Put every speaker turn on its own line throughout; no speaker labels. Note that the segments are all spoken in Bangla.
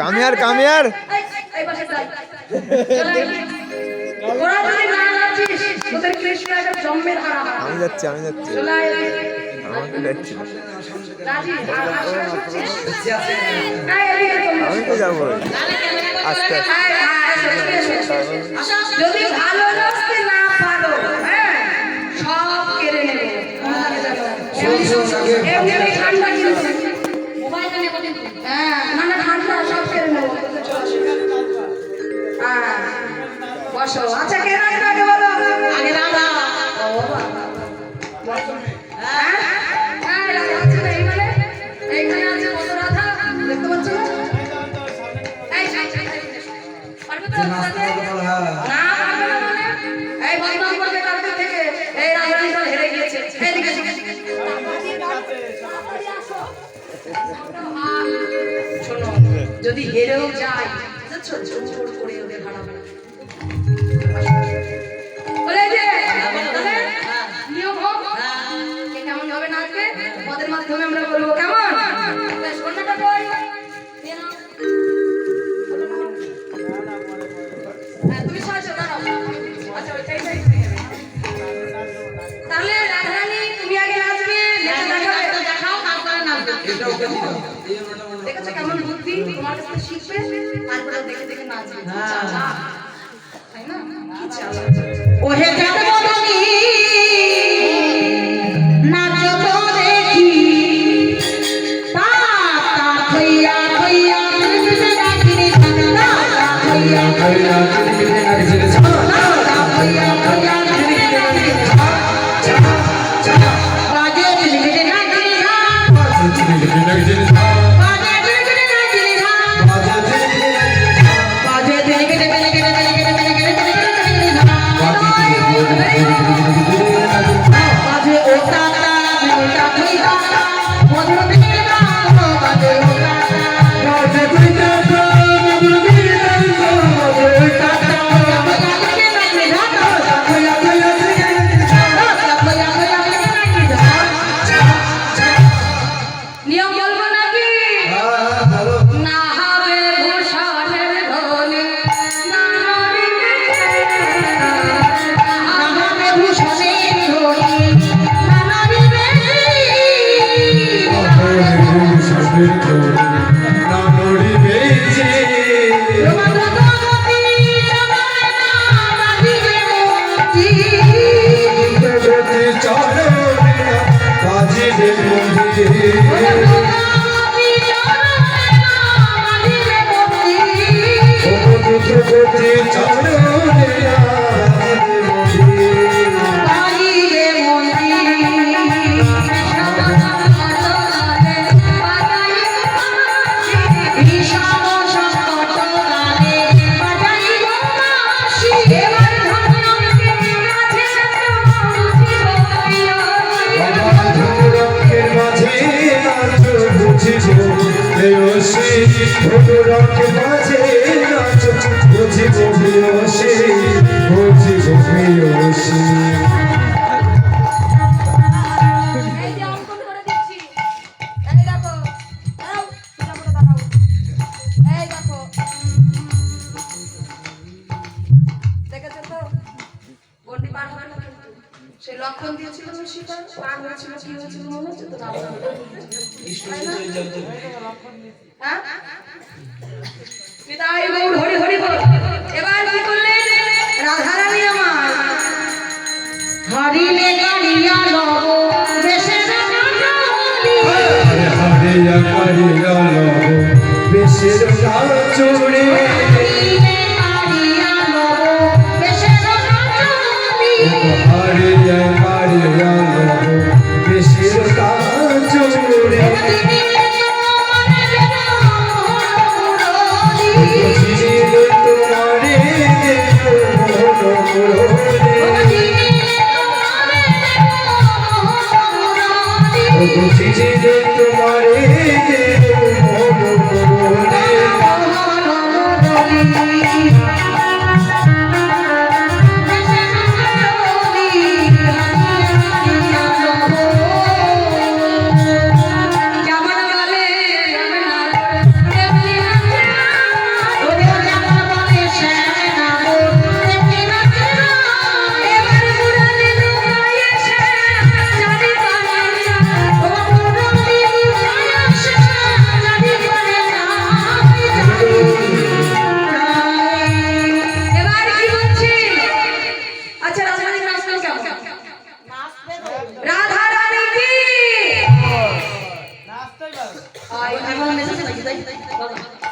কামিয়ার কামিয়ার। আমি যাচ্ছি আমি যাচ্ছি। আমাকে
দেখছি।
আমি আস্তে
যদি ভালো না পারো হ্যাঁ সব কেড়ে নেবে ঠান্ডা কিন্তু যদি হেরেও যায় করে ওদের হারাবে কেমন বুদ্ধি তোমার কাছে শিখবে তারপরে দেখে দেখে না
ওহে
জানা Thank you. Yeah. ছোট
রক্ত মাঝে নাচ
বুঝি বুঝি
বসে বুঝি বুঝি হরি হরি হরি এবার কি করলেন রাধারানী আমার
হরি লেগা নিয়া বুঝি যে তোমার
哎呀，没事没事，来来来，来。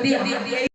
Jadi.